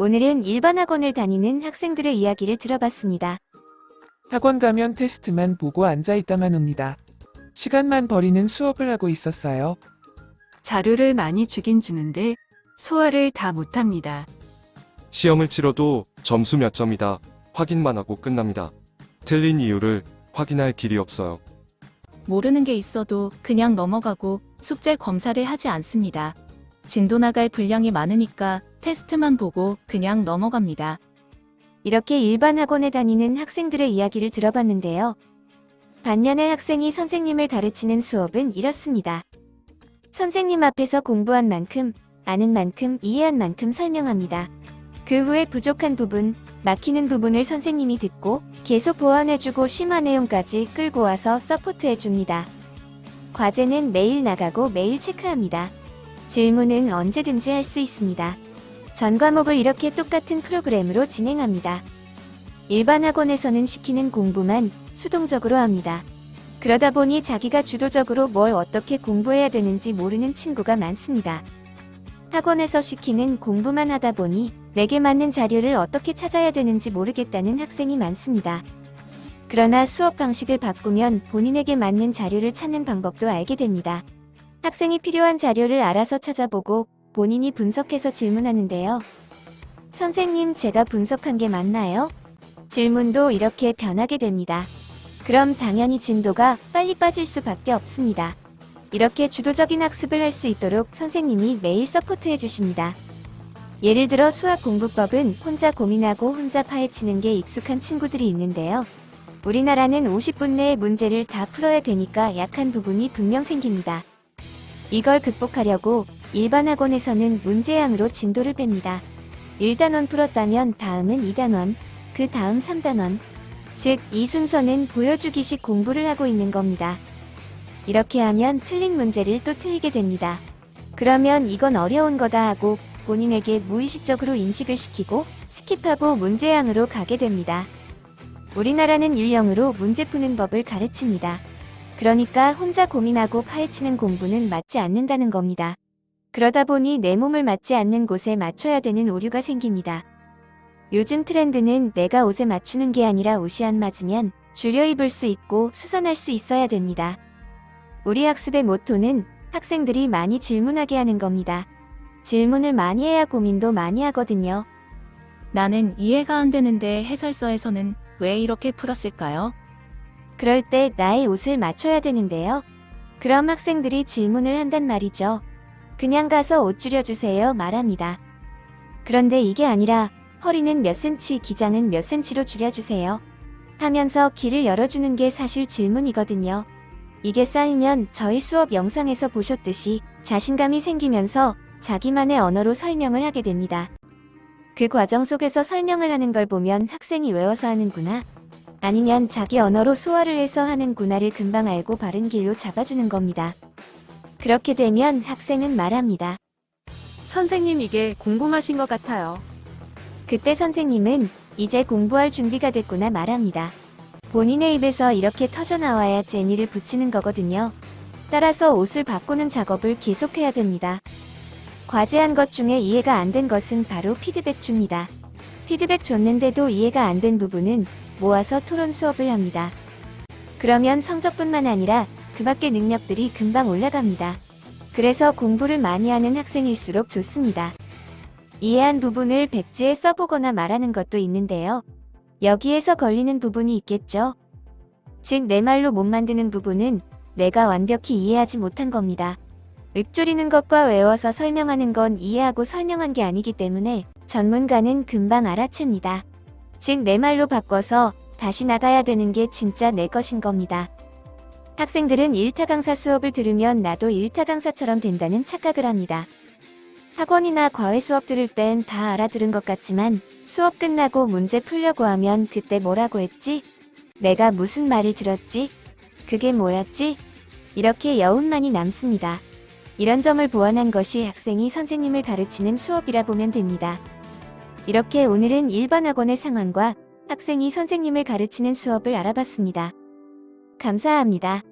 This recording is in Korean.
오늘은 일반 학원을 다니는 학생들의 이야기를 들어봤습니다. 학원 가면 테스트만 보고 앉아 있다만 옵니다. 시간만 버리는 수업을 하고 있었어요. 자료를 많이 주긴 주는데 소화를 다 못합니다. 시험을 치러도 점수 몇 점이다 확인만 하고 끝납니다. 틀린 이유를 확인할 길이 없어요. 모르는 게 있어도 그냥 넘어가고 숙제 검사를 하지 않습니다. 진도 나갈 분량이 많으니까 테스트만 보고 그냥 넘어갑니다. 이렇게 일반 학원에 다니는 학생들의 이야기를 들어봤는데요. 반면에 학생이 선생님을 가르치는 수업은 이렇습니다. 선생님 앞에서 공부한 만큼, 아는 만큼, 이해한 만큼 설명합니다. 그 후에 부족한 부분, 막히는 부분을 선생님이 듣고 계속 보완해주고 심화 내용까지 끌고 와서 서포트해줍니다. 과제는 매일 나가고 매일 체크합니다. 질문은 언제든지 할 수 있습니다. 전 과목을 이렇게 똑같은 프로그램으로 진행합니다. 일반 학원에서는 시키는 공부만 수동적으로 합니다. 그러다 보니 자기가 주도적으로 뭘 어떻게 공부해야 되는지 모르는 친구가 많습니다. 학원에서 시키는 공부만 하다 보니 내게 맞는 자료를 어떻게 찾아야 되는지 모르겠다는 학생이 많습니다. 그러나 수업 방식을 바꾸면 본인에게 맞는 자료를 찾는 방법도 알게 됩니다. 학생이 필요한 자료를 알아서 찾아보고 본인이 분석해서 질문하는데요. 선생님, 제가 분석한 게 맞나요? 질문도 이렇게 변하게 됩니다. 그럼 당연히 진도가 빨리 빠질 수밖에 없습니다. 이렇게 주도적인 학습을 할 수 있도록 선생님이 매일 서포트해 주십니다. 예를 들어 수학 공부법은 혼자 고민하고 혼자 파헤치는 게 익숙한 친구들이 있는데요. 우리나라는 50분 내에 문제를 다 풀어야 되니까 약한 부분이 분명 생깁니다. 이걸 극복하려고 일반 학원에서는 문제양으로 진도를 뺍니다. 1단원 풀었다면 다음은 2단원, 그 다음 3단원. 즉, 이 순서는 보여주기식 공부를 하고 있는 겁니다. 이렇게 하면 틀린 문제를 또 틀리게 됩니다. 그러면 이건 어려운 거다 하고 본인에게 무의식적으로 인식을 시키고 스킵하고 문제양으로 가게 됩니다. 우리나라는 유형으로 문제 푸는 법을 가르칩니다. 그러니까 혼자 고민하고 파헤치는 공부는 맞지 않는다는 겁니다. 그러다 보니 내 몸을 맞지 않는 곳에 맞춰야 되는 오류가 생깁니다. 요즘 트렌드는 내가 옷에 맞추는 게 아니라 옷이 안 맞으면 줄여 입을 수 있고 수선할 수 있어야 됩니다. 우리 학습의 모토는 학생들이 많이 질문하게 하는 겁니다. 질문을 많이 해야 고민도 많이 하거든요. 나는 이해가 안 되는데 해설서에서는 왜 이렇게 풀었을까요? 그럴 때 나의 옷을 맞춰야 되는데요. 그럼 학생들이 질문을 한단 말이죠. 그냥 가서 옷 줄여주세요 말합니다. 그런데 이게 아니라 허리는 몇 센치, 기장은 몇 센치로 줄여주세요. 하면서 길을 열어주는 게 사실 질문이거든요. 이게 쌓이면 저희 수업 영상에서 보셨듯이 자신감이 생기면서 자기만의 언어로 설명을 하게 됩니다. 그 과정 속에서 설명을 하는 걸 보면 학생이 외워서 하는구나. 아니면 자기 언어로 소화를 해서 하는구나를 금방 알고 바른 길로 잡아주는 겁니다. 그렇게 되면 학생은 말합니다. 선생님 이게 궁금하신 것 같아요. 그때 선생님은 이제 공부할 준비가 됐구나 말합니다. 본인의 입에서 이렇게 터져나와야 재미를 붙이는 거거든요. 따라서 옷을 바꾸는 작업을 계속해야 됩니다. 과제한 것 중에 이해가 안 된 것은 바로 피드백 줍니다. 피드백 줬는데도 이해가 안 된 부분은 모아서 토론 수업을 합니다. 그러면 성적뿐만 아니라 그 밖의 능력들이 금방 올라갑니다. 그래서 공부를 많이 하는 학생일수록 좋습니다. 이해한 부분을 백지에 써보거나 말하는 것도 있는데요. 여기에서 걸리는 부분이 있겠죠. 즉, 내 말로 못 만드는 부분은 내가 완벽히 이해하지 못한 겁니다. 읊조리는 것과 외워서 설명하는 건 이해하고 설명한 게 아니기 때문에 전문가는 금방 알아챕니다. 즉, 내 말로 바꿔서 다시 나가야 되는 게 진짜 내 것인 겁니다. 학생들은 1타 강사 수업을 들으면 나도 1타 강사처럼 된다는 착각을 합니다. 학원이나 과외 수업 들을 땐 다 알아들은 것 같지만 수업 끝나고 문제 풀려고 하면 그때 뭐라고 했지? 내가 무슨 말을 들었지? 그게 뭐였지? 이렇게 여운만이 남습니다. 이런 점을 보완한 것이 학생이 선생님을 가르치는 수업이라 보면 됩니다. 이렇게 오늘은 일반 학원의 상황과 학생이 선생님을 가르치는 수업을 알아봤습니다. 감사합니다.